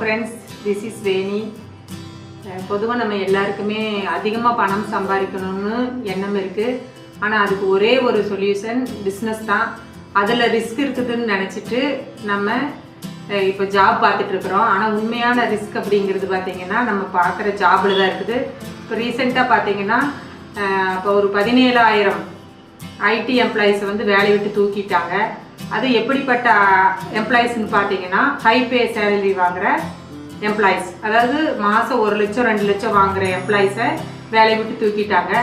Friends this is Veni பொதுவாக நம்ம எல்லாருக்குமே அதிகமாக பணம் சம்பாதிக்கணும்னு எண்ணம் இருக்குது ஆனால் அதுக்கு ஒரே ஒரு சொல்யூஷன் பிஸ்னஸ் தான். அதில் ரிஸ்க் இருக்குதுன்னு நினச்சிட்டு நம்ம இப்போ ஜாப் பார்த்துட்ருக்குறோம் ஆனால் உண்மையான ரிஸ்க் அப்படிங்கிறது பார்த்திங்கன்னா நம்ம பார்க்குற ஜாபில் தான் இருக்குது. இப்போ ரீசெண்டாக பார்த்தீங்கன்னா இப்போ ஒரு பதினேழாயிரம் ஐடி எம்ப்ளாயிஸை வந்து வேலையை விட்டு தூக்கிட்டாங்க. அது எப்படிப்பட்ட எம்ப்ளாயிஸ்னு பார்த்தீங்கன்னா ஹை பே சேலரி வாங்குற எம்ப்ளாயிஸ் அதாவது மாதம் ஒரு லட்சம் ரெண்டு லட்சம் வாங்குற எம்ப்ளாயிஸை வேலையை விட்டு தூக்கிட்டாங்க.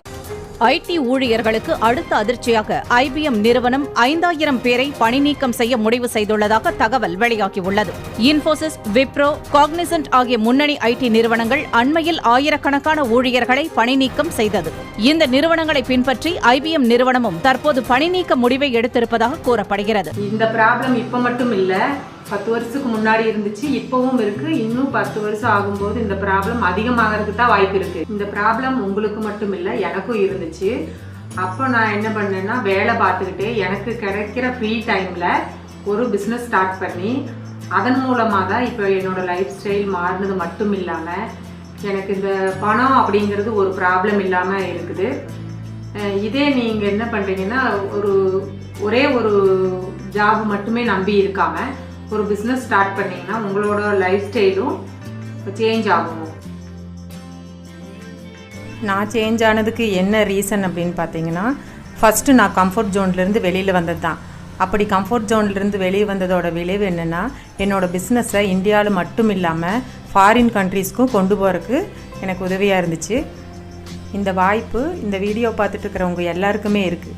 ஐடி ஊழியர்களுக்கு அடுத்த அதிர்ச்சியாக ஐபிஎம் நிறுவனம் ஐந்தாயிரம் பேரை பணிநீக்கம் செய்ய முடிவு செய்துள்ளதாக தகவல் வெளியாகியுள்ளது. இன்போசிஸ் விப்ரோ காக்னிசன்ட் ஆகிய முன்னணி ஐடி நிறுவனங்கள் அண்மையில் ஆயிரக்கணக்கான ஊழியர்களை பணிநீக்கம் செய்தது. இந்த நிறுவனங்களை பின்பற்றி ஐபிஎம் நிறுவனமும் தற்போது பணிநீக்க முடிவை எடுத்திருப்பதாக கூறப்படுகிறது. இந்த ப்ராப்ளம் இப்போ மட்டும் இல்லை பத்து வருஷத்துக்கு முன்னாடி இருந்துச்சு இப்போவும் இருக்கு. இன்னும் பத்து வருஷம் ஆகும்போது இந்த ப்ராப்ளம் அதிகமாகிறதுக்கு தான் வாய்ப்பு இருக்கு. இந்த ப்ராப்ளம் உங்களுக்கு மட்டும் இல்லை எனக்கும் இருந்துச்சு. அப்போ நான் என்ன பண்ணேன்னா வேலை பார்த்துக்கிட்டு எனக்கு கிடைக்கிற ஃப்ரீ டைமில் ஒரு பிஸ்னஸ் ஸ்டார்ட் பண்ணி அதன் மூலமாக தான் இப்போ என்னோடய லைஃப் ஸ்டைல் மாறினது மட்டும் இல்லாமல் எனக்கு இந்த பணம் அப்படிங்கிறது ஒரு ப்ராப்ளம் இல்லாமல் இருக்குது. இதே நீங்கள் என்ன பண்ணுறீங்கன்னா ஒரு ஒரே ஒரு ஜாப் மட்டுமே நம்பி இருக்காமல் ஒரு பிஸ்னஸ் ஸ்டார்ட் பண்ணீங்கன்னா உங்களோட லைஃப் ஸ்டைலும் சேஞ்ச் ஆகும். நான் சேஞ்ச் ஆனதுக்கு என்ன ரீசன் அப்படின்னு பார்த்தீங்கன்னா ஃபஸ்ட்டு நான் கம்ஃபர்ட் ஜோன்லேருந்து வெளியில் வந்தது தான். அப்படி கம்ஃபர்ட் ஜோன்லேருந்து வெளியே வந்ததோட விளைவு என்னென்னா என்னோடய பிஸ்னஸை இந்தியாவில் மட்டும் இல்லாமல் ஃபாரின் கண்ட்ரீஸ்க்கும் கொண்டு போகிறதுக்கு எனக்கு உதவியாக இருந்துச்சு. இந்த வாய்ப்பு இந்த வீடியோ பார்த்துட்டு இருக்கிறவங்க எல்லாருக்குமே இருக்குது